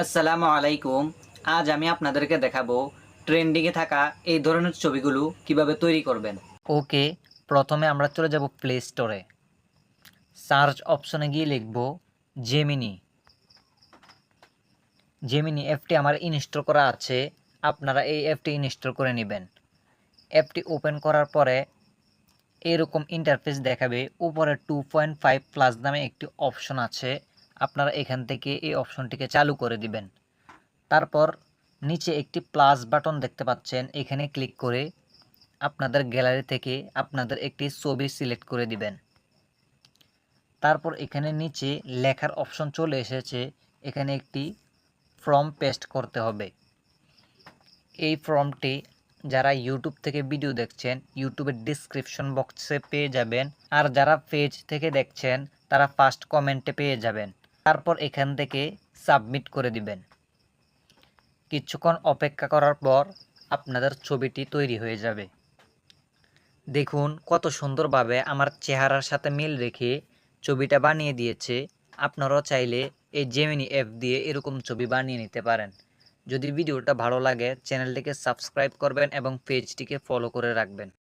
আসসালামু আলাইকুম। আজ আমি আপনাদেরকে দেখাবো ট্রেন্ডিংয়ে থাকা এই ধরনের ছবিগুলো কীভাবে তৈরি করবেন। ওকে, প্রথমে আমরা চলে যাব প্লে স্টোরে সার্চ অপশনে গিয়ে লিখব জেমিনি জেমিনি অ্যাপটি আমার ইনস্টল করা আছে। আপনারা এই অ্যাপটি ইনস্টল করে নেবেন। অ্যাপটি ওপেন করার পরে এরকম ইন্টারফেস দেখাবে। উপরে টু পয়েন্ট ফাইভ প্লাস নামে একটি অপশন আছে। আপনারা এখান থেকে এই অপশনটিকে চালু করে দিবেন। তারপর নিচে একটি প্লাস বাটন দেখতে পাচ্ছেন। এখানে ক্লিক করে আপনাদের গ্যালারি থেকে আপনাদের একটি ছবি সিলেক্ট করে দিবেন। তারপর এখানে নিচে লেখার অপশন চলে এসেছে। এখানে একটি ফর্ম পেস্ট করতে হবে। এই ফর্মটি যারা ইউটিউব থেকে ভিডিও দেখছেন, ইউটিউবের ডিসক্রিপশন বক্সে পেয়ে যাবেন। আর যারা পেজ থেকে দেখছেন, তারা ফার্স্ট কমেন্টে পেয়ে যাবেন। তারপর এখান থেকে সাবমিট করে দিবেন। কিছুক্ষণ অপেক্ষা করার পর আপনাদের ছবিটি তৈরি হয়ে যাবে। দেখুন কত সুন্দরভাবে আমার চেহারার সাথে মিল রেখে ছবিটা বানিয়ে দিয়েছে। আপনারাও চাইলে এই জেমিনি অ্যাপ দিয়ে এরকম ছবি বানিয়ে নিতে পারেন। যদি ভিডিওটা ভালো লাগে চ্যানেলটিকে সাবস্ক্রাইব করবেন এবং পেজটিকে ফলো করে রাখবেন।